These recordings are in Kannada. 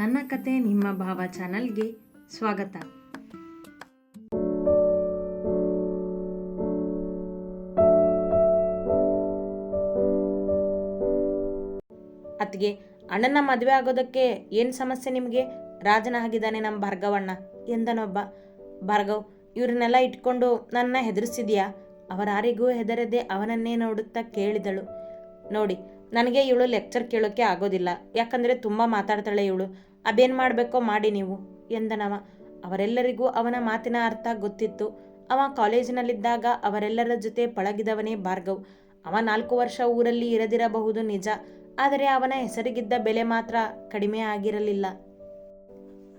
ನನ್ನ ಕತೆ ನಿಮ್ಮ ಭಾವ ಚಾನಲ್ಗೆ ಸ್ವಾಗತ. ಅತ್ತಿಗೆ, ಅಣ್ಣನ ಮದುವೆ ಆಗೋದಕ್ಕೆ ಏನು ಸಮಸ್ಯೆ ನಿಮಗೆ? ರಾಜನ ಆಗಿದ್ದಾನೆ ನಮ್ಮ ಭಾರ್ಗವಣ್ಣ ಎಂದನೊಬ್ಬ. ಭಾರ್ಗವ್, ಇವ್ರನ್ನೆಲ್ಲ ಇಟ್ಕೊಂಡು ನನ್ನ ಹೆದರಿಸಿದ್ಯಾ? ಅವರಾರಿಗೂ ಹೆದರದೆ ಅವನನ್ನೇ ನೋಡುತ್ತಾ ಕೇಳಿದಳು. ನೋಡಿ, ನನಗೆ ಇವಳು ಲೆಕ್ಚರ್ ಕೇಳೋಕ್ಕೆ ಆಗೋದಿಲ್ಲ. ಯಾಕಂದರೆ ತುಂಬ ಮಾತಾಡ್ತಾಳೆ ಇವಳು. ಅದೇನು ಮಾಡಬೇಕೋ ಮಾಡಿ ನೀವು, ಎಂದನವ. ಅವರೆಲ್ಲರಿಗೂ ಅವನ ಮಾತಿನ ಅರ್ಥ ಗೊತ್ತಿತ್ತು. ಅವ ಕಾಲೇಜಿನಲ್ಲಿದ್ದಾಗ ಅವರೆಲ್ಲರ ಜೊತೆ ಪಳಗಿದವನೇ ಭಾರ್ಗವ್. ಅವ ನಾಲ್ಕು ವರ್ಷ ಊರಲ್ಲಿ ಇರದಿರಬಹುದು ನಿಜ, ಆದರೆ ಅವನ ಹೆಸರಿಗಿದ್ದ ಬೆಲೆ ಮಾತ್ರ ಕಡಿಮೆ ಆಗಿರಲಿಲ್ಲ.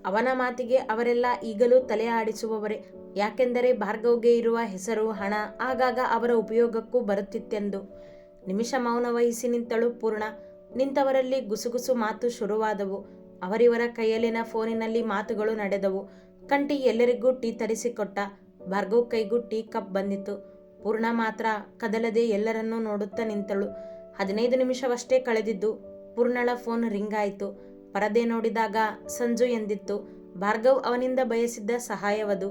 ಅವನ ಮಾತಿಗೆ ಅವರೆಲ್ಲ ಈಗಲೂ ತಲೆ ಆಡಿಸುವವರೇ. ಯಾಕೆಂದರೆ ಭಾರ್ಗವ್ಗೆ ಇರುವ ಹೆಸರು, ಹಣ, ಆಗಾಗ ಅವರ ಉಪಯೋಗಕ್ಕೂ ಬರುತ್ತಿತ್ತೆಂದು. ನಿಮಿಷ ಮೌನ ವಹಿಸಿ ನಿಂತಳು ಪೂರ್ಣ. ನಿಂತವರಲ್ಲಿ ಗುಸುಗುಸು ಮಾತು ಶುರುವಾದವು. ಅವರಿವರ ಕೈಯಲ್ಲಿನ ಫೋನಿನಲ್ಲಿ ಮಾತುಗಳು ನಡೆದವು. ಕಂಟಿ ಎಲ್ಲರಿಗೂ ಟೀ ತರಿಸಿಕೊಟ್ಟ. ಭಾರ್ಗವ್ ಕೈಗೂ ಟೀ ಕಪ್ ಬಂದಿತ್ತು. ಪೂರ್ಣ ಮಾತ್ರ ಕದಲದೆ ಎಲ್ಲರನ್ನೂ ನೋಡುತ್ತಾ ನಿಂತಳು. ಹದಿನೈದು ನಿಮಿಷವಷ್ಟೇ ಕಳೆದಿದ್ದು, ಪೂರ್ಣಳ ಫೋನ್ ರಿಂಗ್ ಆಯಿತು. ಪರದೆ ನೋಡಿದಾಗ ಸಂಜು ಎಂದಿತ್ತು, ಭಾರ್ಗವ್ ಅವನಿಂದ ಬಯಸಿದ್ದ ಸಹಾಯವದು?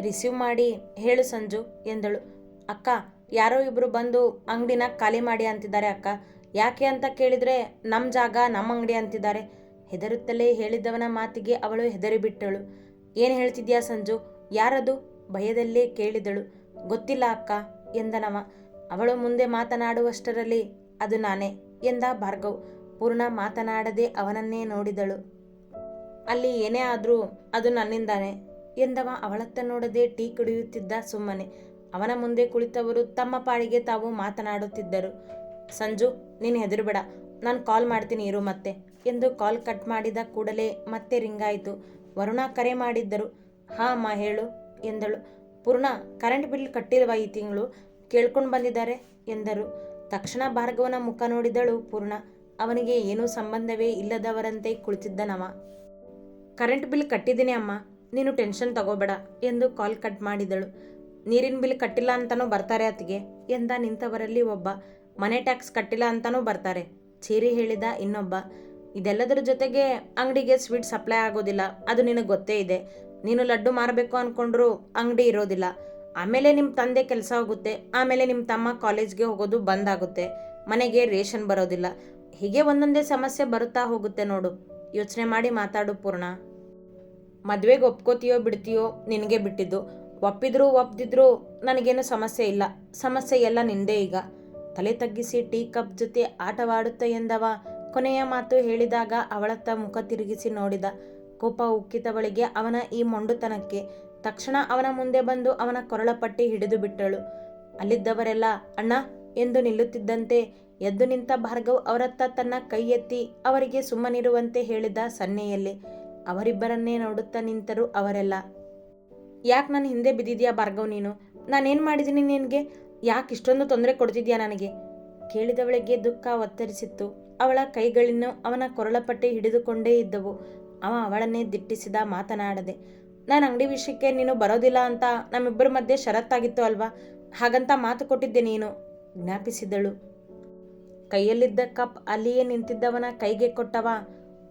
ರಿಸೀವ್ ಮಾಡಿ, ಹೇಳು ಸಂಜು, ಎಂದಳು. ಅಕ್ಕ, ಯಾರೋ ಇಬ್ರು ಬಂದು ಅಂಗಡಿನ ಖಾಲಿ ಮಾಡಿ ಅಂತಿದ್ದಾರೆ ಅಕ್ಕ. ಯಾಕೆ ಅಂತ ಕೇಳಿದ್ರೆ ನಮ್ಮ ಜಾಗ ನಮ್ಮ ಅಂಗಡಿ ಅಂತಿದ್ದಾರೆ. ಹೆದರುತ್ತಲೇ ಹೇಳಿದವನ ಮಾತಿಗೆ ಅವಳು ಹೆದರಿಬಿಟ್ಟಳು. ಏನು ಹೇಳ್ತಿದ್ಯಾ ಸಂಜು? ಯಾರದು? ಭಯದಲ್ಲೇ ಕೇಳಿದಳು. ಗೊತ್ತಿಲ್ಲ ಅಕ್ಕ, ಎಂದನವ. ಅವಳು ಮುಂದೆ ಮಾತನಾಡುವಷ್ಟರಲ್ಲಿ ಅದು ನಾನೇ, ಎಂದ ಭಾರ್ಗವ್. ಪೂರ್ಣ ಮಾತನಾಡದೆ ಅವನನ್ನೇ ನೋಡಿದಳು. ಅಲ್ಲಿ ಏನೇ ಆದರೂ ಅದು ನನ್ನಿಂದಾನೆ, ಎಂದವ. ಅವಳತ್ತ ನೋಡದೆ ಟೀ ಕುಡಿಯುತ್ತಿದ್ದ ಸುಮ್ಮನೆ. ಅವನ ಮುಂದೆ ಕುಳಿತವರು ತಮ್ಮ ಪಾಡಿಗೆ ತಾವು ಮಾತನಾಡುತ್ತಿದ್ದರು. ಸಂಜು, ನೀನು ಹೆದರುಬೇಡ. ನಾನು ಕಾಲ್ ಮಾಡ್ತೀನಿ ಇರು ಮತ್ತೆ ಎಂದು ಕಾಲ್ ಕಟ್ ಮಾಡಿದ ಕೂಡಲೇ ಮತ್ತೆ ರಿಂಗಾಯಿತು ವರುಣ ಕರೆ ಮಾಡಿದ್ದರು. ಹಾಂ ಅಮ್ಮ ಹೇಳು ಎಂದಳು. ಪೂರ್ಣ ಕರೆಂಟ್ ಬಿಲ್ ಕಟ್ಟಿಲ್ವಾ ಈ ತಿಂಗಳು? ಕೇಳ್ಕೊಂಡು ಬಂದಿದ್ದಾರೆ ಎಂದರು. ತಕ್ಷಣ ಭಾರ್ಗವನ ಮುಖ ನೋಡಿದಳು ಪೂರ್ಣ. ಅವನಿಗೆ ಏನೂ ಸಂಬಂಧವೇ ಇಲ್ಲದವರಂತೆ ಕುಳಿತಿದ್ದನವ ಕರೆಂಟ್ ಬಿಲ್ ಕಟ್ಟಿದ್ದೀನಿ ಅಮ್ಮ, ನೀನು ಟೆನ್ಷನ್ ತಗೋಬೇಡ ಎಂದು ಕಾಲ್ ಕಟ್ ಮಾಡಿದಳು. ನೀರಿನ ಬಿಲ್ ಕಟ್ಟಿಲ್ಲ ಅಂತನೂ ಬರ್ತಾರೆ ಅತ್ತಿಗೆ ಎಂದ ನಿಂತವರಲ್ಲಿ ಒಬ್ಬ. ಮನೆ ಟ್ಯಾಕ್ಸ್ ಕಟ್ಟಿಲ್ಲ ಅಂತನೂ ಬರ್ತಾರೆ. ಚೀರಿ ಹೇಳಿದ ಇನ್ನೊಬ್ಬ, ಇದೆಲ್ಲದರ ಜೊತೆಗೆ ಅಂಗಡಿಗೆ ಸ್ವೀಟ್ ಸಪ್ಲೈ ಆಗೋದಿಲ್ಲ, ಅದು ನಿನಗೆ ಗೊತ್ತೇ ಇದೆ. ನೀನು ಲಡ್ಡು ಮಾರಬೇಕು ಅಂದ್ಕೊಂಡ್ರು ಅಂಗಡಿ ಇರೋದಿಲ್ಲ. ಆಮೇಲೆ ನಿಮ್ಮ ತಂದೆ ಕೆಲಸ ಹೋಗುತ್ತೆ, ಆಮೇಲೆ ನಿಮ್ಮ ತಮ್ಮ ಕಾಲೇಜ್ಗೆ ಹೋಗೋದು ಬಂದ್ ಆಗುತ್ತೆ. ಮನೆಗೆ ರೇಷನ್ ಬರೋದಿಲ್ಲ. ಹೀಗೆ ಒಂದೊಂದೇ ಸಮಸ್ಯೆ ಬರುತ್ತಾ ಹೋಗುತ್ತೆ ನೋಡು. ಯೋಚನೆ ಮಾಡಿ ಮಾತಾಡು ಪೂರ್ಣ. ಮದುವೆಗೆ ಒಪ್ಕೋತೀಯೋ ಬಿಡ್ತೀಯೋ ನಿನಗೆ ಬಿಟ್ಟಿದ್ದು. ಒಪ್ಪಿದ್ರು ಒಪ್ದಿದ್ರು ನನಗೇನು ಸಮಸ್ಯೆ ಇಲ್ಲ. ಸಮಸ್ಯೆ ಎಲ್ಲ ನಿಂದೇ ಈಗ. ತಲೆ ತಗ್ಗಿಸಿ ಟೀ ಕಪ್ ಜೊತೆ ಆಟವಾಡುತ್ತ ಎಂದವ. ಕೊನೆಯ ಮಾತು ಹೇಳಿದಾಗ ಅವಳತ್ತ ಮುಖ ತಿರುಗಿಸಿ ನೋಡಿದ. ಕೋಪ ಉಕ್ಕಿತವಳಿಗೆ ಅವನ ಈ ಮೊಂಡುತನಕ್ಕೆ. ತಕ್ಷಣ ಅವನ ಮುಂದೆ ಬಂದು ಅವನ ಕೊರಳಪಟ್ಟಿ ಹಿಡಿದು ಬಿಟ್ಟಳು. ಅಲ್ಲಿದ್ದವರೆಲ್ಲ, ಅಣ್ಣ, ಎಂದು ನಿಲ್ಲುತ್ತಿದ್ದಂತೆ ಎದ್ದು ನಿಂತ ಭಾರ್ಗವ್ ಅವರತ್ತ ತನ್ನ ಕೈ ಎತ್ತಿ ಅವರಿಗೆ ಸುಮ್ಮನಿರುವಂತೆ ಹೇಳಿದ ಸನ್ನೆಯಲ್ಲಿ. ಅವರಿಬ್ಬರನ್ನೇ ನೋಡುತ್ತಾ ನಿಂತರು ಅವರೆಲ್ಲ. ಯಾಕೆ ನನ್ನ ಹಿಂದೆ ಬಿದ್ದಿದ್ಯಾ ಭಾರ್ಗವ್ ನೀನು? ನಾನೇನು ಮಾಡಿದ್ದೀನಿ ನಿನಗೆ? ಯಾಕೆ ಇಷ್ಟೊಂದು ತೊಂದರೆ ಕೊಡ್ತಿದ್ಯಾ ನನಗೆ? ಕೇಳಿದವಳಿಗೆ ದುಃಖ ಒತ್ತರಿಸಿತ್ತು. ಅವಳ ಕೈಗಳನ್ನು ಅವನ ಕೊರಳಪಟ್ಟಿ ಹಿಡಿದುಕೊಂಡೇ ಇದ್ದವು. ಅವ ಅವಳನ್ನೇ ದಿಟ್ಟಿಸಿದ ಮಾತನಾಡದೆ, ನಾನು ಅಂಗಡಿ ವಿಷಯಕ್ಕೆ ನೀನು ಬರೋದಿಲ್ಲ ಅಂತ ನಮ್ಮಿಬ್ಬರ ಮಧ್ಯೆ ಷರತ್ತಾಗಿತ್ತು ಅಲ್ವಾ? ಹಾಗಂತ ಮಾತು ಕೊಟ್ಟಿದ್ದೆ ನೀನು, ಜ್ಞಾಪಿಸಿದಳು. ಕೈಯಲ್ಲಿದ್ದ ಕಪ್ ಅಲ್ಲಿಯೇ ನಿಂತಿದ್ದವನ ಕೈಗೆ ಕೊಟ್ಟವ,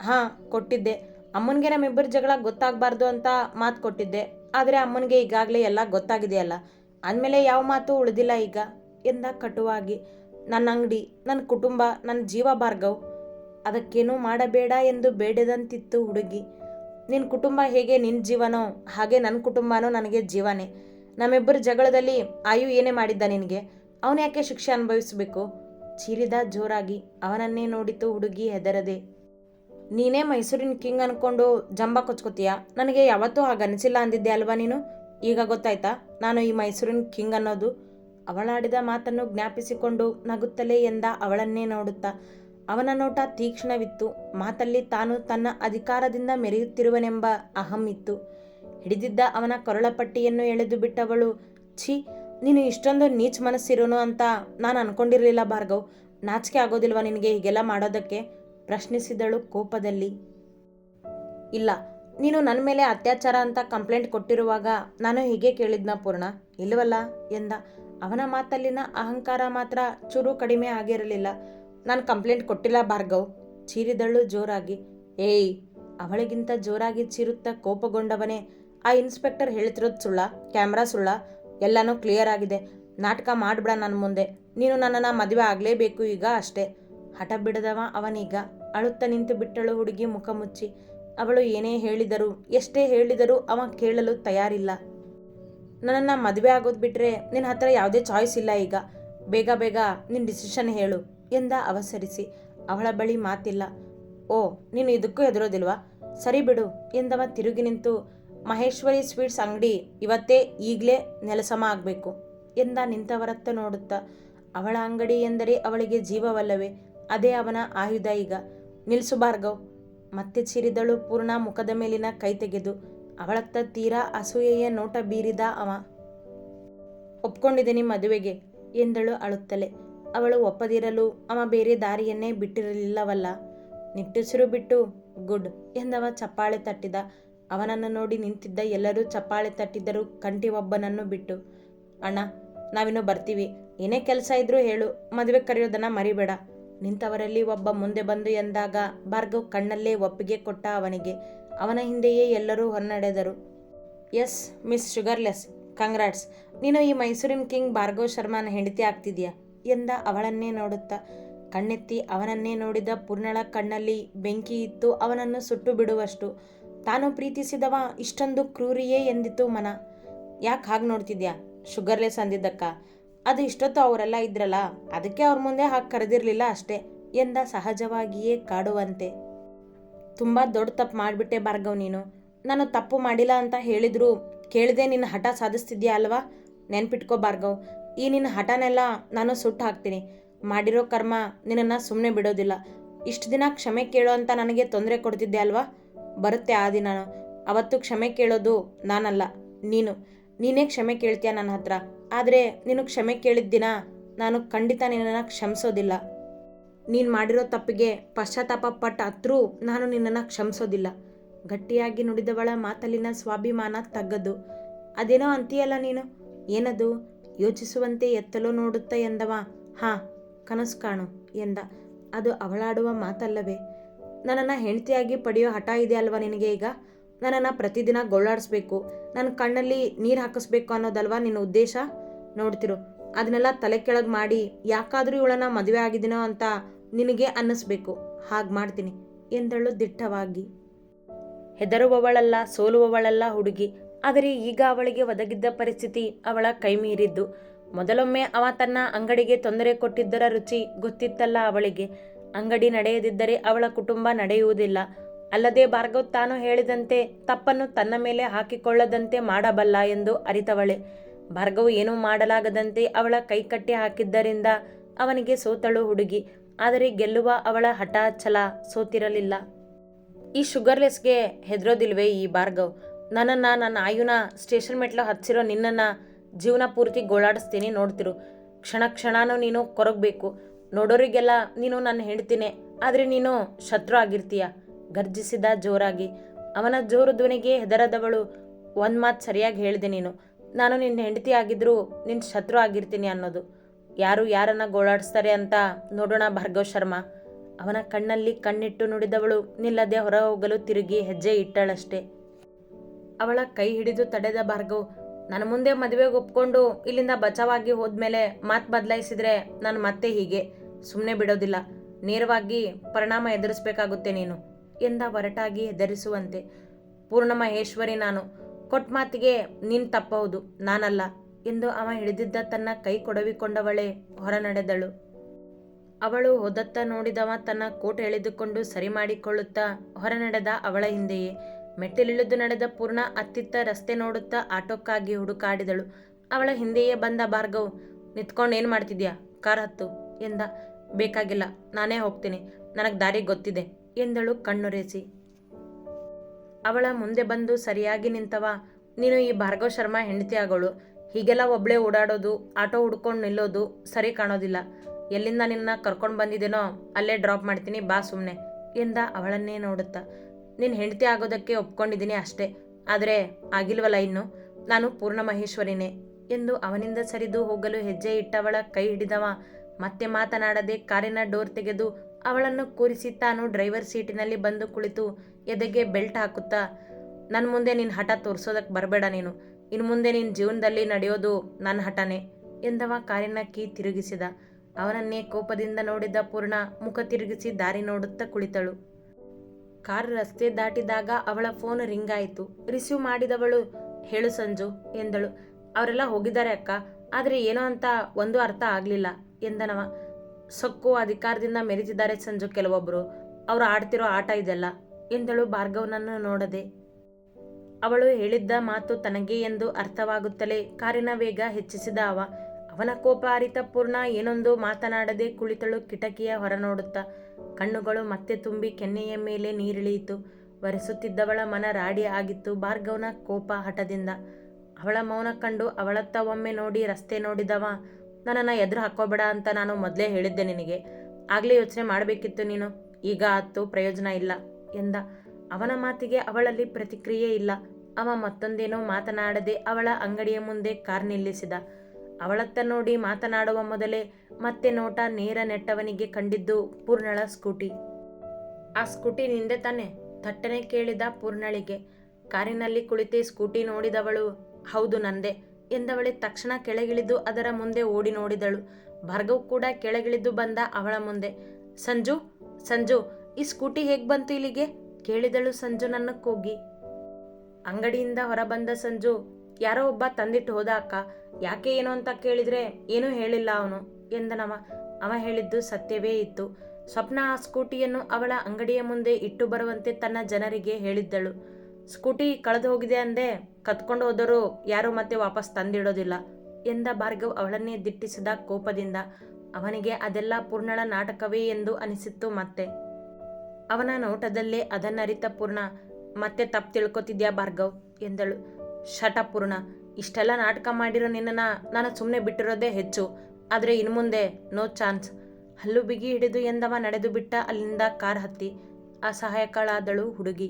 ಹಾಂ, ಕೊಟ್ಟಿದ್ದೆ. ಅಮ್ಮನಿಗೆ ನಮ್ಮಿಬ್ಬರ ಜಗಳ ಗೊತ್ತಾಗಬಾರ್ದು ಅಂತ ಮಾತು ಕೊಟ್ಟಿದ್ದೆ. ಆದರೆ ಅಮ್ಮನಿಗೆ ಈಗಾಗಲೇ ಎಲ್ಲ ಗೊತ್ತಾಗಿದೆಯಲ್ಲ. ಅಂದಮೇಲೆ ಯಾವ ಮಾತು ಉಳಿದಿಲ್ಲ ಈಗ. ಎಂದ ಕಟುವಾಗಿ, ನನ್ನ ಅಂಗಡಿ, ನನ್ನ ಕುಟುಂಬ, ನನ್ನ ಜೀವ ಭಾರ್ಗವ್, ಅದಕ್ಕೇನೂ ಮಾಡಬೇಡ ಎಂದು ಬೇಡದಂತಿತ್ತು ಹುಡುಗಿ. ನಿನ್ನ ಕುಟುಂಬ ಹೇಗೆ ನಿನ್ನ ಜೀವನೋ, ಹಾಗೆ ನನ್ನ ಕುಟುಂಬನೂ ನನಗೆ ಜೀವನೇ. ನಮ್ಮಿಬ್ಬರ ಜಗಳದಲ್ಲಿ ಆಯು ಏನೇ ಮಾಡಿದ್ದ ನಿನಗೆ? ಅವನು ಯಾಕೆ ಶಿಕ್ಷೆ ಅನುಭವಿಸಬೇಕು? ಚೀರಿದ ಜೋರಾಗಿ ಅವನನ್ನೇ ನೋಡಿತು ಹುಡುಗಿ ಹೆದರದೆ. ನೀನೇ ಮೈಸೂರಿನ ಕಿಂಗ್ ಅನ್ಕೊಂಡು ಜಂಬ ಕೊಚ್ಕೋತೀಯ? ನನಗೆ ಯಾವತ್ತೂ ಹಾಗೆ ಅನಿಸಿಲ್ಲ ಅಂದಿದ್ದೆ ಅಲ್ವಾ ನೀನು? ಈಗ ಗೊತ್ತಾಯ್ತಾ? ನಾನು ಈ ಮೈಸೂರಿನ ಕಿಂಗ್ ಅನ್ನೋದು. ಅವಳಾಡಿದ ಮಾತನ್ನು ಜ್ಞಾಪಿಸಿಕೊಂಡು ನಗುತ್ತಲೇ ಎಂದ ಅವಳನ್ನೇ ನೋಡುತ್ತಾ. ಅವನ ನೋಟ ತೀಕ್ಷ್ಣವಿತ್ತು. ಮಾತಲ್ಲಿ ತಾನು ತನ್ನ ಅಧಿಕಾರದಿಂದ ಮೆರೆಯುತ್ತಿರುವನೆಂಬ ಅಹಂ ಇತ್ತು. ಹಿಡಿದಿದ್ದ ಅವನ ಕರುಳಪಟ್ಟಿಯನ್ನು ಎಳೆದು ಬಿಟ್ಟವಳು, ಛೀ, ನೀನು ಇಷ್ಟೊಂದು ನೀಚ್ ಮನಸ್ಸಿರೋನು ಅಂತ ನಾನು ಅನ್ಕೊಂಡಿರಲಿಲ್ಲ ಭಾರ್ಗವ್. ನಾಚಿಕೆ ಆಗೋದಿಲ್ವಾ ನಿನಗೆ ಹೀಗೆಲ್ಲ ಮಾಡೋದಕ್ಕೆ? ಪ್ರಶ್ನಿಸಿದಳು ಕೋಪದಲ್ಲಿ. ಇಲ್ಲ ನೀನು ನನ್ನ ಮೇಲೆ ಅತ್ಯಾಚಾರ ಅಂತ ಕಂಪ್ಲೇಂಟ್ ಕೊಟ್ಟಿರುವಾಗ ನಾನು ಹೀಗೆ ಕೇಳಿದ್ನ ಪೂರ್ಣ? ಇಲ್ಲವಲ್ಲ ಎಂದ. ಅವನ ಮಾತಲ್ಲಿನ ಅಹಂಕಾರ ಮಾತ್ರ ಚೂರು ಕಡಿಮೆ ಆಗಿರಲಿಲ್ಲ. ನಾನು ಕಂಪ್ಲೇಂಟ್ ಕೊಟ್ಟಿಲ್ಲ ಭಾರ್ಗವ್. ಚೀರಿದಳು ಜೋರಾಗಿ. ಏಯ್, ಅವಳಿಗಿಂತ ಜೋರಾಗಿ ಚೀರುತ್ತಾ ಕೋಪಗೊಂಡವನೇ ಆ ಇನ್ಸ್ಪೆಕ್ಟರ್ ಹೇಳ್ತಿರೋದು ಸುಳ್ಳ, ಕ್ಯಾಮ್ರಾ ಸುಳ್ಳ? ಎಲ್ಲನೂ ಕ್ಲಿಯರ್ ಆಗಿದೆ. ನಾಟಕ ಮಾಡಿಬಿಡ ನನ್ನ ಮುಂದೆ. ನೀನು ನನ್ನನ್ನು ಮದುವೆ ಆಗಲೇಬೇಕು ಈಗ ಅಷ್ಟೇ. ಹಠ ಬಿಡದವ ಅವನೀಗ. ಅಳುತ್ತಾ ನಿಂತು ಬಿಟ್ಟಳು ಹುಡುಗಿ ಮುಖ ಮುಚ್ಚಿ. ಅವಳು ಏನೇ ಹೇಳಿದರು, ಎಷ್ಟೇ ಹೇಳಿದರೂ ಅವ ಕೇಳಲು ತಯಾರಿಲ್ಲ. ನನ್ನನ್ನು ಮದುವೆ ಆಗೋದು ಬಿಟ್ಟರೆ ನಿನ್ನ ಹತ್ರ ಯಾವುದೇ ಚಾಯ್ಸ್ ಇಲ್ಲ ಈಗ. ಬೇಗ ಬೇಗ ನಿನ್ನ ಡಿಸಿಷನ್ ಹೇಳು ಎಂದ ಅವಸರಿಸಿ. ಅವಳ ಬಳಿ ಮಾತಿಲ್ಲ. ಓ, ನೀನು ಇದಕ್ಕೂ ಹೆದರೋದಿಲ್ವಾ? ಸರಿ ಬಿಡು ಎಂದವ ತಿರುಗಿ ನಿಂತು, ಮಹೇಶ್ವರಿ ಸ್ವೀಟ್ಸ್ ಅಂಗಡಿ ಇವತ್ತೇ ಈಗಲೇ ನೆಲಸಮ ಆಗಬೇಕು ಎಂದ ನಿಂತವರತ್ತ ನೋಡುತ್ತಾ. ಅವಳ ಅಂಗಡಿ ಎಂದರೆ ಅವಳಿಗೆ ಜೀವವಲ್ಲವೇ, ಅದೇ ಅವನ ಆಯುಧ ಈಗ. ನಿಲ್ಸು ಭಾರ್ಗವ್. ಮತ್ತೆ ಚಿರಿದಳು ಪೂರ್ಣ ಮುಖದ ಮೇಲಿನ ಕೈ ತೆಗೆದು. ಅವಳತ್ತ ತೀರಾ ಅಸೂಯೆಯ ನೋಟ ಬೀರಿದ ಅವ. ಒಪ್ಕೊಂಡಿದ್ದೀನಿ ಮದುವೆಗೆ ಎಂದಳು ಅಳುತ್ತಲೆ. ಅವಳು ಒಪ್ಪದಿರಲು ಅವ ಬೇರೆ ದಾರಿಯನ್ನೇ ಬಿಟ್ಟಿರಲಿಲ್ಲವಲ್ಲ. ನಿಟ್ಟುಸಿರು ಬಿಟ್ಟು, ಗುಡ್ ಎಂದವ ಚಪ್ಪಾಳೆ ತಟ್ಟಿದ. ಅವನನ್ನು ನೋಡಿ ನಿಂತಿದ್ದ ಎಲ್ಲರೂ ಚಪ್ಪಾಳೆ ತಟ್ಟಿದ್ದರು ಕಂಟಿ ಒಬ್ಬನನ್ನು ಬಿಟ್ಟು, ಅಣ್ಣ, ನಾವಿನ್ನು ಬರ್ತೀವಿ. ಏನೇ ಕೆಲಸ ಇದ್ರೂ ಹೇಳು. ಮದುವೆ ಕರೆಯೋದನ್ನ ಮರಿಬೇಡ. ನಿಂತವರಲ್ಲಿ ಒಬ್ಬ ಮುಂದೆ ಬಂದು ಎಂದಾಗ ಭಾರ್ಗವ್ ಕಣ್ಣಲ್ಲೇ ಒಪ್ಪಿಗೆ ಕೊಟ್ಟ ಅವನಿಗೆ. ಅವನ ಹಿಂದೆಯೇ ಎಲ್ಲರೂ ಹೊರನಡೆದರು ಎಸ್, ಮಿಸ್ ಶುಗರ್ಲೆಸ್. ಕಂಗ್ರಾಟ್ಸ್. ನೀನು ಈ ಮೈಸೂರಿನ ಕಿಂಗ್ ಭಾರ್ಗವ್ ಶರ್ಮಾನ ಹೆಂಡತಿ ಆಗ್ತಿದ್ಯಾ? ಎಂದ ಅವಳನ್ನೇ ನೋಡುತ್ತಾ. ಕಣ್ಣೆತ್ತಿ ಅವನನ್ನೇ ನೋಡಿದ ಪೂರ್ಣಳ ಕಣ್ಣಲ್ಲಿ ಬೆಂಕಿ ಇತ್ತು, ಅವನನ್ನು ಸುಟ್ಟು ಬಿಡುವಷ್ಟು. ತಾನು ಪ್ರೀತಿಸಿದವ ಇಷ್ಟೊಂದು ಕ್ರೂರಿಯೇ ಎಂದಿತು ಮನ. ಯಾಕೆ ಹಾಗೆ ನೋಡ್ತಿದ್ಯಾ? ಶುಗರ್ಲೆಸ್ ಅಂದಿದ್ದಕ್ಕ. ಅದು ಇಷ್ಟೊತ್ತು ಅವರೆಲ್ಲ ಇದ್ರಲ್ಲ, ಅದಕ್ಕೆ ಅವ್ರ ಮುಂದೆ ಹಾಕಿ ಕರೆದಿರಲಿಲ್ಲ ಅಷ್ಟೇ, ಎಂದ ಸಹಜವಾಗಿಯೇ ಕಾಡುವಂತೆ. ತುಂಬ ದೊಡ್ಡ ತಪ್ಪು ಮಾಡಿಬಿಟ್ಟೆ ಭಾರ್ಗವ್ ನೀನು. ನಾನು ತಪ್ಪು ಮಾಡಿಲ್ಲ ಅಂತ ಹೇಳಿದ್ರು ಕೇಳಿದೆ ನಿನ್ನ ಹಠ ಸಾಧಿಸ್ತಿದ್ಯಾ ಅಲ್ವಾ? ನೆನ್ಪಿಟ್ಕೋ ಭಾರ್ಗವ್, ಈ ನಿನ್ನ ಹಠನೆಲ್ಲ ನಾನು ಸುಟ್ಟು ಹಾಕ್ತೀನಿ. ಮಾಡಿರೋ ಕರ್ಮ ನಿನ್ನನ್ನು ಸುಮ್ಮನೆ ಬಿಡೋದಿಲ್ಲ. ಇಷ್ಟು ದಿನ ಕ್ಷಮೆ ಕೇಳೋ ಅಂತ ನನಗೆ ತೊಂದರೆ ಕೊಡ್ತಿದ್ದೆ ಅಲ್ವಾ? ಬರುತ್ತೆ ಆ ದಿನ ಅವತ್ತು ಕ್ಷಮೆ ಕೇಳೋದು ನಾನಲ್ಲ, ನೀನು. ನೀನೇ ಕ್ಷಮೆ ಕೇಳ್ತೀಯ ನನ್ನ ಹತ್ರ? ಆದರೆ ನೀನು ಕ್ಷಮೆ ಕೇಳಿದ ದಿನ ನಾನು ಖಂಡಿತ ನಿನ್ನನ್ನು ಕ್ಷಮಿಸೋದಿಲ್ಲ. ನೀನು ಮಾಡಿರೋ ತಪ್ಪಿಗೆ ಪಶ್ಚಾತ್ತಾಪ ಪಟ್ಟ ಹತ್ರೂ ನಾನು ನಿನ್ನನ್ನು ಕ್ಷಮಿಸೋದಿಲ್ಲ. ಗಟ್ಟಿಯಾಗಿ ನುಡಿದವಳ ಮಾತಲ್ಲಿನ ಸ್ವಾಭಿಮಾನ ತಗ್ಗದು. ಅದೇನೋ ಅಂತೀಯಲ್ಲ ನೀನು? ಏನದು? ಯೋಚಿಸುವಂತೆ ಎತ್ತಲು ನೋಡುತ್ತ ಎಂದವ? ಹಾ, ಕನಸು ಕಾಣು ಎಂದ. ಅದು ಅವಳಾಡುವ ಮಾತಲ್ಲವೇ? ನನ್ನನ್ನು ಹೆಂಡತಿಯಾಗಿ ಪಡೆಯೋ ಹಠ ಇದೆ ಅಲ್ವಾ ನಿನಗೆ ಈಗ? ನನ್ನನ್ನು ಪ್ರತಿದಿನ ಗೊಳ್ಳಾಡಿಸ್ಬೇಕು ನನ್ನ ಕಣ್ಣಲ್ಲಿ ನೀರು ಹಾಕಿಸ್ಬೇಕು ಅನ್ನೋದಲ್ವಾ ನಿನ್ನ ಉದ್ದೇಶ? ನೋಡ್ತಿರು. ಅದನ್ನೆಲ್ಲ ತಲೆ ಕೆಳಗೆ ಮಾಡಿ, ಯಾಕಾದರೂ ಇವಳನ್ನ ಮದುವೆ ಆಗಿದ್ದೀನೋ ಅಂತ ನಿನಗೆ ಅನ್ನಿಸ್ಬೇಕು. ಹಾಗೆ ಮಾಡ್ತೀನಿ, ಎಂದಳು ದಿಟ್ಟವಾಗಿ. ಹೆದರುವವಳಲ್ಲ, ಸೋಲುವವಳಲ್ಲ ಹುಡುಗಿ. ಆದರೆ ಈಗ ಅವಳಿಗೆ ಒದಗಿದ್ದ ಪರಿಸ್ಥಿತಿ ಅವಳ ಕೈ ಮೀರಿದ್ದು ಮೊದಲೊಮ್ಮೆ ಅವ ತನ್ನ ಅಂಗಡಿಗೆ ತೊಂದರೆ ಕೊಟ್ಟಿದ್ದರ ರುಚಿ ಗೊತ್ತಿತ್ತಲ್ಲ ಅವಳಿಗೆ. ಅಂಗಡಿ ನಡೆಯದಿದ್ದರೆ ಅವಳ ಕುಟುಂಬ ನಡೆಯುವುದಿಲ್ಲ. ಅಲ್ಲದೆ ಭಾರ್ಗವ್ ತಾನು ಹೇಳಿದಂತೆ ತಪ್ಪನ್ನು ತನ್ನ ಮೇಲೆ ಹಾಕಿಕೊಳ್ಳದಂತೆ ಮಾಡಬಲ್ಲ ಎಂದು ಅರಿತವಳೆ. ಭಾರ್ಗವ್ ಏನೂ ಮಾಡಲಾಗದಂತೆ ಅವಳ ಕೈಕಟ್ಟಿ ಹಾಕಿದ್ದರಿಂದ ಅವನಿಗೆ ಸೋತಳು ಹುಡುಗಿ, ಆದರೆ ಗೆಲ್ಲುವ ಅವಳ ಹಠ ಛಲ ಸೋತಿರಲಿಲ್ಲ. ಈ ಶುಗರ್ಲೆಸ್ಗೆ ಹೆದರೋದಿಲ್ವೇ ಈ ಭಾರ್ಗವ್? ನನ್ನನ್ನು, ನನ್ನ ಆಯುನ ಸ್ಟೇಷನ್ ಮೆಟ್ಲು ಹಚ್ಚಿರೋ ನಿನ್ನನ್ನು ಜೀವನ ಪೂರ್ತಿ ಗೋಳಾಡಿಸ್ತೀನಿ ನೋಡ್ತಿರು. ಕ್ಷಣ ಕ್ಷಣನೂ ನೀನು ಕೊರಗಬೇಕು. ನೋಡೋರಿಗೆಲ್ಲ ನೀನು ನನ್ನ ಹೆಂಡ್ತಿನೇ, ಆದರೆ ನೀನು ಶತ್ರು ಆಗಿರ್ತೀಯ. ಗರ್ಜಿಸಿದ ಜೋರಾಗಿ. ಅವನ ಜೋರು ಧ್ವನಿಗೆ ಹೆದರದವಳು. ಒಂದು ಮಾತು ಸರಿಯಾಗಿ ಹೇಳಿದೆ ನೀನು. ನಾನು ನಿನ್ನ ಹೆಂಡತಿ ಆಗಿದ್ರು ನಿನ್ನ ಶತ್ರು ಆಗಿರ್ತೀನಿ ಅನ್ನೋದು. ಯಾರು ಯಾರನ್ನ ಗೋಳಾಡಿಸ್ತಾರೆ ಅಂತ ನೋಡೋಣ ಭಾರ್ಗವ್ ಶರ್ಮಾ. ಅವನ ಕಣ್ಣಲ್ಲಿ ಕಣ್ಣಿಟ್ಟು ನುಡಿದವಳು ನಿಲ್ಲದೆ ಹೊರ ಹೋಗಲು ತಿರುಗಿ ಹೆಜ್ಜೆ ಇಟ್ಟಳಷ್ಟೇ. ಅವಳ ಕೈ ಹಿಡಿದು ತಡೆದ ಭಾರ್ಗವ್, ನನ್ನ ಮುಂದೆ ಮದುವೆಗೆ ಒಪ್ಕೊಂಡು ಇಲ್ಲಿಂದ ಬಚಾವಾಗಿ ಹೋದ್ಮೇಲೆ ಮಾತು ಬದಲಾಯಿಸಿದ್ರೆ ನಾನು ಮತ್ತೆ ಹೀಗೆ. ಸುಮ್ಮನೆ ಬಿಡೋದಿಲ್ಲ. ನೇರವಾಗಿ ಪರಿಣಾಮ ಎದುರಿಸ್ಬೇಕಾಗುತ್ತೆ ನೀನು. ಎಂದ ಒರಟಾಗಿ ಹೆದರಿಸುವಂತೆ. ಪೂರ್ಣ ಮಹೇಶ್ವರಿ ನಾನು ಕೊಟ್ಟ ಮಾತಿಗೆ ನೀನು ತಪ್ಪೌದು, ನಾನಲ್ಲ ಎಂದು ಅವ ಹಿಡಿದಿದ್ದ ತನ್ನ ಕೈ ಕೊಡವಿಕೊಂಡವಳೇ ಹೊರ ನಡೆದಳು ಅವಳು ಹೋದತ್ತ ನೋಡಿದವ ತನ್ನ ಕೋಟ್ ಎಳೆದುಕೊಂಡು ಸರಿ ಮಾಡಿಕೊಳ್ಳುತ್ತಾ ಹೊರ ನಡೆದ ಅವಳ ಹಿಂದೆಯೇ. ಮೆಟ್ಟಿಲಿಳಿದು ನಡೆದ ಪೂರ್ಣ ಅತ್ತಿತ್ತ ರಸ್ತೆ ನೋಡುತ್ತಾ ಆಟೋಕ್ಕಾಗಿ ಹುಡುಕಾಡಿದಳು. ಅವಳ ಹಿಂದೆಯೇ ಬಂದ ಭಾರ್ಗವ್, ನಿಂತ್ಕೊಂಡು ಏನು ಮಾಡ್ತಿದ್ಯಾ? ಕಾರ್ ಹತ್ತು ಎಂದ. ಬೇಕಾಗಿಲ್ಲ, ನಾನೇ ಹೋಗ್ತೀನಿ, ನನಗೆ ದಾರಿ ಗೊತ್ತಿದೆ ಎಂದಳು ಕಣ್ಣುರೆಸಿ. ಅವಳ ಮುಂದೆ ಬಂದು ಸರಿಯಾಗಿ ನಿಂತವ. ನೀನು ಈ ಭಾರ್ಗವ ಶರ್ಮಾ ಹೆಂಡತಿ ಆಗೋಳು. ಹೀಗೆಲ್ಲ ಒಬ್ಳೆ ಓಡಾಡೋದು, ಆಟೋ ಹುಡ್ಕೊಂಡು ನಿಲ್ಲೋದು ಸರಿ ಕಾಣೋದಿಲ್ಲ. ಎಲ್ಲಿಂದ ನಿನ್ನ ಕರ್ಕೊಂಡು ಬಂದಿದ್ದೇನೋ ಅಲ್ಲೇ ಡ್ರಾಪ್ ಮಾಡ್ತೀನಿ, ಬಾ ಸುಮ್ಮನೆ ಎಂದ ಅವಳನ್ನೇ ನೋಡುತ್ತಾ. ನಿನ್ನ ಹೆಂಡತಿ ಆಗೋದಕ್ಕೆ ಒಪ್ಕೊಂಡಿದ್ದೀನಿ ಅಷ್ಟೇ. ಆದರೆ ಆಗಿಲ್ವಲ್ಲ ಇನ್ನು? ನಾನು ಪೂರ್ಣ ಮಹೇಶ್ವರಿನೇ ಎಂದು ಅವನಿಂದ ಸರಿದು ಹೋಗಲು ಹೆಜ್ಜೆ ಇಟ್ಟವಳ ಕೈ ಹಿಡಿದವ. ಮತ್ತೆ ಮಾತನಾಡದೆ ಕಾರಿನ ಡೋರ್ ತೆಗೆದು ಅವಳನ್ನು ಕೂರಿಸಿ ತಾನು ಡ್ರೈವರ್ ಸೀಟಿನಲ್ಲಿ ಬಂದು ಕುಳಿತು ಎದೆಗೆ ಬೆಲ್ಟ್ ಹಾಕುತ್ತಾ ನನ್ನ ಮುಂದೆ ನಿನ್ನ ಹಠ ತೋರಿಸೋದಕ್ಕೆ ಬರಬೇಡ ನೀನು. ಇನ್ನು ಮುಂದೆ ನಿನ್ನ ಜೀವನದಲ್ಲಿ ನಡೆಯೋದು ನನ್ನ ಹಠನೇ, ಎಂದವ ಕಾರಿನ ಕೀ ತಿರುಗಿಸಿದ. ಅವನನ್ನೇ ಕೋಪದಿಂದ ನೋಡಿದ ಪೂರ್ಣ ಮುಖ ತಿರುಗಿಸಿ ದಾರಿ ನೋಡುತ್ತಾ ಕುಳಿತಳು. ಕಾರ್ ರಸ್ತೆ ದಾಟಿದಾಗ ಅವಳ ಫೋನ್ ರಿಂಗ್ ಆಯಿತು. ರಿಸೀವ್ ಮಾಡಿದವಳು ಹೇಳು ಸಂಜು, ಎಂದಳು. ಅವರೆಲ್ಲ ಹೋಗಿದ್ದಾರೆ ಅಕ್ಕ, ಆದರೆ ಏನೋ ಅಂತ ಒಂದು ಅರ್ಥ ಆಗಲಿಲ್ಲ, ಎಂದನವ. ಸೊಕ್ಕು ಅಧಿಕಾರದಿಂದ ಮೆರೆತಿದ್ದಾರೆ ಸಂಜು ಕೆಲವೊಬ್ಬರು ಅವರು ಆಡ್ತಿರೋ ಆಟ ಇದೆಲ್ಲ. ಎಂದಳು ಭಾರ್ಗವನನ್ನು ನೋಡದೆ. ಅವಳು ಹೇಳಿದ್ದ ಮಾತು ತನಗೆ ಎಂದು ಅರ್ಥವಾಗುತ್ತಲೇ ಕಾರಿನ ವೇಗ ಹೆಚ್ಚಿಸಿದ ಅವ. ಅವನ ಕೋಪ ಅರಿತ ಪೂರ್ಣ ಏನೊಂದು ಮಾತನಾಡದೆ ಕುಳಿತಳು ಕಿಟಕಿಯ ಹೊರ ನೋಡುತ್ತಾ. ಕಣ್ಣುಗಳು ಮತ್ತೆ ತುಂಬಿ ಕೆನ್ನೆಯ ಮೇಲೆ ನೀರಿಳಿಯಿತು. ಒರೆಸುತ್ತಿದ್ದವಳ ಮನ ರಾಡಿ ಆಗಿತ್ತು ಭಾರ್ಗವನ ಕೋಪ ಹಠದಿಂದ. ಅವಳ ಮೌನ ಕಂಡು ಅವಳತ್ತ ಒಮ್ಮೆ ನೋಡಿ ರಸ್ತೆ ನೋಡಿದವ. ನನ್ನನ್ನು ಎದುರು ಹಾಕೋಬೇಡ ಅಂತ ನಾನು ಮೊದಲೇ ಹೇಳಿದ್ದೆ ನಿನಗೆ. ಆಗಲೇ ಯೋಚನೆ ಮಾಡಬೇಕಿತ್ತು ನೀನು. ಈಗ ಆತು, ಪ್ರಯೋಜನ ಇಲ್ಲ ಎಂದ. ಅವನ ಮಾತಿಗೆ ಅವಳಲ್ಲಿ ಪ್ರತಿಕ್ರಿಯೆ ಇಲ್ಲ. ಅವ ಮತ್ತೊಂದೇನೋ ಮಾತನಾಡದೆ ಅವಳ ಅಂಗಡಿಯ ಮುಂದೆ ಕಾರ್ ನಿಲ್ಲಿಸಿದ. ಅವಳತ್ತ ನೋಡಿ ಮಾತನಾಡುವ ಮೊದಲೇ ಮತ್ತೆ ನೋಟ ನೇರ ನೆಟ್ಟವನಿಗೆ ಕಂಡಿದ್ದು ಪೂರ್ಣಳ ಸ್ಕೂಟಿ. ಆ ಸ್ಕೂಟಿ ನಿಂದೆ ತಾನೆ? ಥಟ್ಟನೆ ಕೇಳಿದ ಪೂರ್ಣಳಿಗೆ. ಕಾರಿನಲ್ಲಿ ಕುಳಿತೆ ಸ್ಕೂಟಿ ನೋಡಿದವಳು, ಹೌದು ನಂದೆ. ಎಂದವಳೆ ತಕ್ಷಣ ಕೆಳಗಿಳಿದು ಅದರ ಮುಂದೆ ಓಡಿ ನೋಡಿದಳು. ಭಾರ್ಗವ್ ಕೂಡ ಕೆಳಗಿಳಿದು ಬಂದ ಅವಳ ಮುಂದೆ. ಸಂಜು ಸಂಜು, ಈ ಸ್ಕೂಟಿ ಹೇಗೆ ಬಂತು ಇಲ್ಲಿಗೆ? ಕೇಳಿದಳು ಸಂಜು ನನ್ನ ಕೂಗಿ. ಅಂಗಡಿಯಿಂದ ಹೊರಬಂದ ಸಂಜು, ಯಾರೋ ಒಬ್ಬ ತಂದಿಟ್ಟು ಹೋದ ಅಕ್ಕ, ಯಾಕೆ ಏನು ಅಂತ ಕೇಳಿದ್ರೆ ಏನೂ ಹೇಳಿಲ್ಲ ಅವನು ಎಂದನವ. ಅವ ಹೇಳಿದ್ದು ಸತ್ಯವೇ ಇತ್ತು. ಸ್ವಪ್ನ ಆ ಸ್ಕೂಟಿಯನ್ನು ಅವಳ ಅಂಗಡಿಯ ಮುಂದೆ ಇಟ್ಟು ಬರುವಂತೆ ತನ್ನ ಜನರಿಗೆ ಹೇಳಿದ್ದಳು. ಸ್ಕೂಟಿ ಕಳೆದು ಹೋಗಿದೆ ಅಂದೆ ಕತ್ಕೊಂಡು ಹೋದರೂ ಯಾರೂ ಮತ್ತೆ ವಾಪಸ್ ತಂದಿಡೋದಿಲ್ಲ ಎಂದ ಭಾರ್ಗವ್ ಅವಳನ್ನೇ ದಿಟ್ಟಿಸಿದ ಕೋಪದಿಂದ. ಅವನಿಗೆ ಅದೆಲ್ಲ ಪೂರ್ಣಳ ನಾಟಕವೇ ಎಂದು ಅನಿಸಿತ್ತು ಮತ್ತೆ. ಅವನ ನೋಟದಲ್ಲೇ ಅದನ್ನರಿತ ಪೂರ್ಣ, ಮತ್ತೆ ತಪ್ಪು ತಿಳ್ಕೊತಿದ್ಯಾ ಭಾರ್ಗವ್? ಎಂದಳು. ಶಟ ಪೂರ್ಣ, ಇಷ್ಟೆಲ್ಲ ನಾಟಕ ಮಾಡಿರೋ ನಿನ್ನನ್ನು ನಾನು ಸುಮ್ಮನೆ ಬಿಟ್ಟಿರೋದೇ ಹೆಚ್ಚು, ಆದರೆ ಇನ್ನು ಮುಂದೆ ನೋ ಚಾನ್ಸ್. ಹಲ್ಲು ಬಿಗಿ ಹಿಡಿದು ಎಂದವ ನಡೆದು ಬಿಟ್ಟ ಅಲ್ಲಿಂದ ಕಾರ್ ಹತ್ತಿ. ಅಸಹಾಯಕಳಾದಳು ಹುಡುಗಿ.